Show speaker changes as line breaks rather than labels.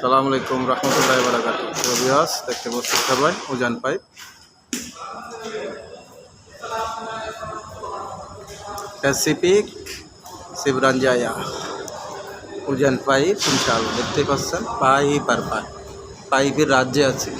সালাম আলাইকুম রহমতুল্লাহ বারাকাত রবিহাস দেখতে বসছি সবাই, উজান পাইপ। প্যাসিফিক শিবরাঞ্জায়া, উজান পাইপ, ইনশাআল্লাহ, দেখতে পাচ্ছেন, পাইপ আর পাইপ। পাইপের রাজ্যে আছে।